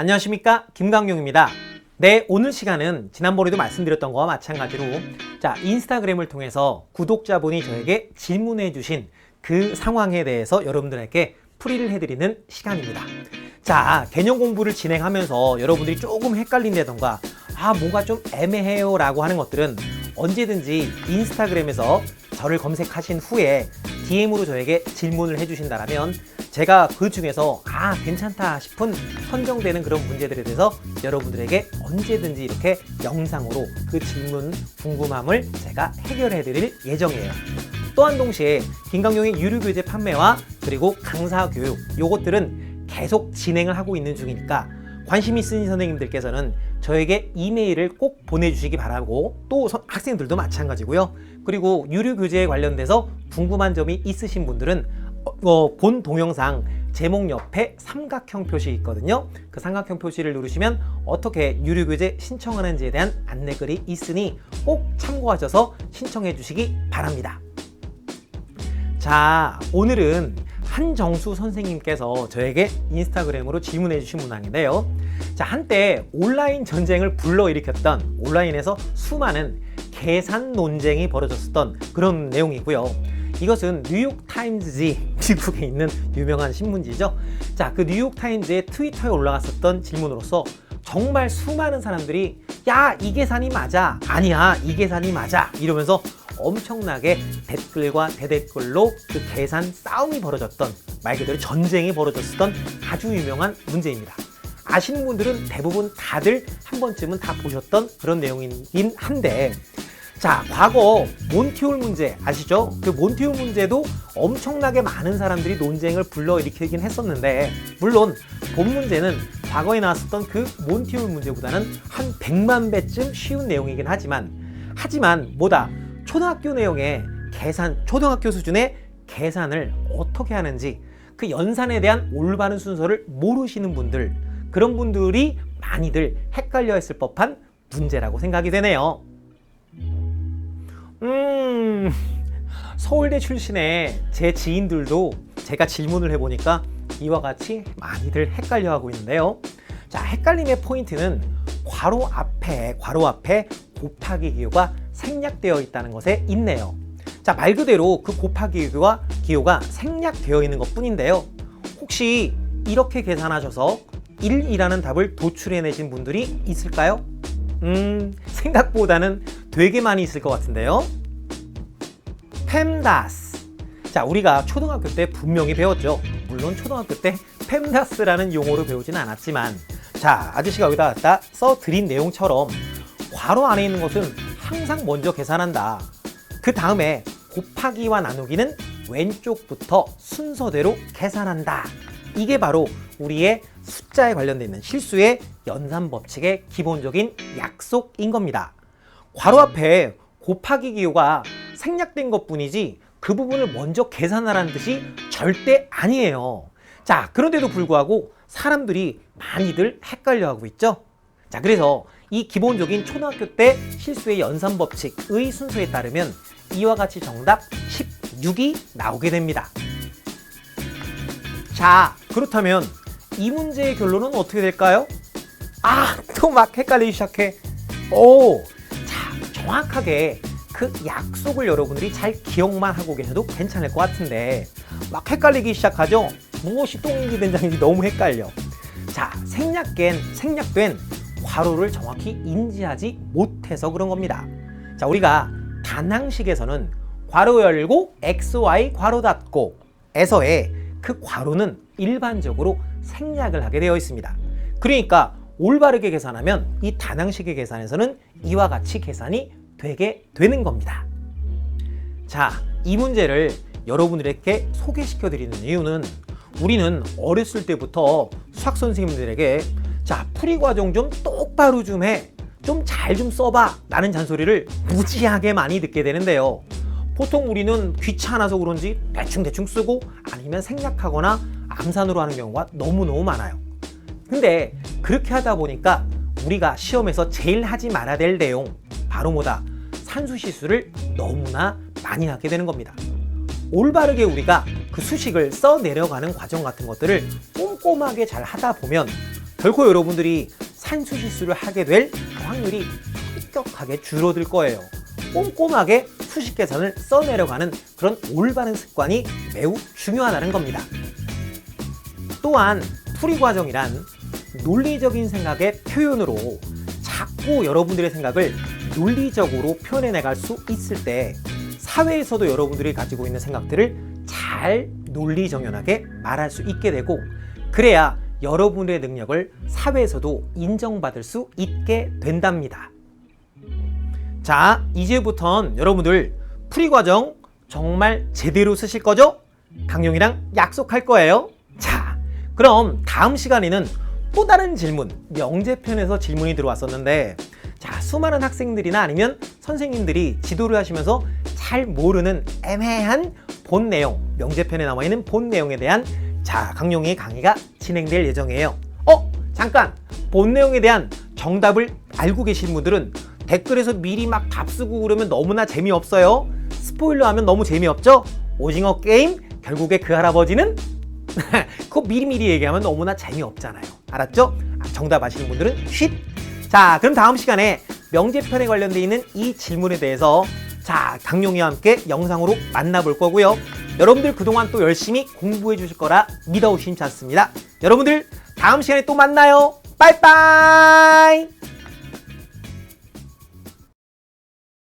안녕하십니까 김강용입니다. 네 오늘 시간은 지난번에도 말씀드렸던 거와 마찬가지로 자 인스타그램을 통해서 구독자분이 저에게 질문해 주신 그 상황에 대해서 여러분들에게 풀이를 해드리는 시간입니다. 자 개념 공부를 진행하면서 여러분들이 조금 헷갈린다던가 아 뭐가 좀 애매해요 라고 하는 것들은 언제든지 인스타그램에서 저를 검색하신 후에 DM으로 저에게 질문을 해주신다면 제가 그 중에서 아 괜찮다 싶은 선정되는 그런 문제들에 대해서 여러분들에게 언제든지 이렇게 영상으로 그 질문 궁금함을 제가 해결해 드릴 예정이에요. 또한 동시에 김강용의 유료 교재 판매와 그리고 강사 교육 요것들은 계속 진행을 하고 있는 중이니까 관심 있으신 선생님들께서는 저에게 이메일을 꼭 보내주시기 바라고 또 서- 학생들도 마찬가지고요. 그리고 유료 교재에 관련돼서 궁금한 점이 있으신 분들은 어, 어, 본 동영상 제목 옆에 삼각형 표시 있거든요. 그 삼각형 표시를 누르시면 어떻게 유료 교재 신청하는지에 대한 안내글이 있으니 꼭 참고하셔서 신청해 주시기 바랍니다. 자, 오늘은 한정수 선생님께서 저에게 인스타그램으로 질문해 주신 문항인데요. 자, 한때 온라인 전쟁을 불러일으켰던 온라인에서 수많은 계산 논쟁이 벌어졌었던 그런 내용이고요. 이것은 뉴욕타임즈지 미국에 있는 유명한 신문지죠. 자, 그 뉴욕타임즈의 트위터에 올라갔었던 질문으로서 정말 수많은 사람들이 야, 이 계산이 맞아. 아니야, 이 계산이 맞아. 이러면서 엄청나게 댓글과 대댓글로 그 계산 싸움이 벌어졌던 말 그대로 전쟁이 벌어졌었던 아주 유명한 문제입니다. 아시는 분들은 대부분 다들 한 번쯤은 다 보셨던 그런 내용이긴 한데 자, 과거 몬티올 문제 아시죠? 그 몬티올 문제도 엄청나게 많은 사람들이 논쟁을 불러일으키긴 했었는데 물론 본 문제는 과거에 나왔었던 그 몬티올 문제보다는 한 100만 배쯤 쉬운 내용이긴 하지만 하지만 뭐다 초등학교 내용의 계산 초등학교 수준의 계산을 어떻게 하는지 그 연산에 대한 올바른 순서를 모르시는 분들 그런 분들이 많이들 헷갈려 했을 법한 문제라고 생각이 되네요. 음, 서울대 출신의 제 지인들도 제가 질문을 해보니까 이와 같이 많이들 헷갈려 하고 있는데요. 자, 헷갈림의 포인트는 괄호 앞에, 괄호 앞에 곱하기 기호가 생략되어 있다는 것에 있네요. 자, 말 그대로 그 곱하기 기호가, 기호가 생략되어 있는 것 뿐인데요. 혹시 이렇게 계산하셔서 1이라는 답을 도출해내신 분들이 있을까요? 음, 생각보다는 되게 많이 있을 것 같은데요. 펜다스. 자, 우리가 초등학교 때 분명히 배웠죠. 물론 초등학교 때 펜다스라는 용어로 배우진 않았지만, 자, 아저씨가 여기다 갖다 써드린 내용처럼 괄호 안에 있는 것은 항상 먼저 계산한다. 그 다음에 곱하기와 나누기는 왼쪽부터 순서대로 계산한다. 이게 바로 우리의 숫자에 관련되어 있는 실수의 연산 법칙의 기본적인 약속인 겁니다. 괄호 앞에 곱하기 기호가 생략된 것 뿐이지 그 부분을 먼저 계산하라는 뜻이 절대 아니에요. 자, 그런데도 불구하고 사람들이 많이들 헷갈려 하고 있죠? 자, 그래서 이 기본적인 초등학교 때 실수의 연산 법칙의 순서에 따르면 이와 같이 정답 16이 나오게 됩니다. 자, 그렇다면 이 문제의 결론은 어떻게 될까요? 아, 또 막 헷갈리기 시작해. 오, 자, 정확하게 그 약속을 여러분들이 잘 기억만 하고 계셔도 괜찮을 것 같은데 막 헷갈리기 시작하죠? 무엇이 똥인지 된장인지 너무 헷갈려. 자, 생략된, 생략된 괄호를 정확히 인지하지 못해서 그런 겁니다. 자, 우리가 단항식에서는 괄호 열고 xy 괄호 닫고 에서의 그 괄호는 일반적으로 생략을 하게 되어 있습니다. 그러니까 올바르게 계산하면 이 단항식의 계산에서는 이와 같이 계산이 되게 되는 겁니다. 자, 이 문제를 여러분들에게 소개시켜 드리는 이유는 우리는 어렸을 때부터 수학 선생님들에게 자, 풀이 과정 좀 똑바로 좀 해. 좀 잘 좀 써봐. 라는 잔소리를 무지하게 많이 듣게 되는데요. 보통 우리는 귀찮아서 그런지 대충대충 쓰고 아니면 생략하거나 암산으로 하는 경우가 너무너무 많아요. 근데 그렇게 하다 보니까 우리가 시험에서 제일 하지 말아야 될 내용 바로 뭐다? 산수 실수를 너무나 많이 하게 되는 겁니다. 올바르게 우리가 그 수식을 써 내려가는 과정 같은 것들을 꼼꼼하게 잘 하다 보면 결코 여러분들이 산수 실수를 하게 될 확률이 급격하게 줄어들 거예요. 꼼꼼하게 수식 계산을 써내려가는 그런 올바른 습관이 매우 중요하다는 겁니다. 또한 풀이 과정이란 논리적인 생각의 표현으로 자꾸 여러분들의 생각을 논리적으로 표현해 나갈 수 있을 때 사회에서도 여러분들이 가지고 있는 생각들을 잘 논리정연하게 말할 수 있게 되고 그래야 여러분의 능력을 사회에서도 인정받을 수 있게 된답니다. 자, 이제부턴 여러분들 풀이 과정 정말 제대로 쓰실 거죠? 강용이랑 약속할 거예요. 자, 그럼 다음 시간에는 또 다른 질문, 명제편에서 질문이 들어왔었는데, 자, 수많은 학생들이나 아니면 선생님들이 지도를 하시면서 잘 모르는 애매한 본 내용, 명제편에 나와 있는 본 내용에 대한 자, 강용의 강의가 진행될 예정이에요. 어, 잠깐! 본 내용에 대한 정답을 알고 계신 분들은 댓글에서 미리 막 답 쓰고 그러면 너무나 재미없어요. 스포일러 하면 너무 재미없죠? 오징어 게임, 결국에 그 할아버지는 그거 미리미리 얘기하면 너무나 재미없잖아요. 알았죠? 아, 정답 아시는 분들은 쉿! 자, 그럼 다음 시간에 명제편에 관련돼 있는 이 질문에 대해서 자, 강용이와 함께 영상으로 만나볼 거고요. 여러분들 그동안 또 열심히 공부해 주실 거라 믿어 의심치 않습니다. 여러분들 다음 시간에 또 만나요. 빠이빠이!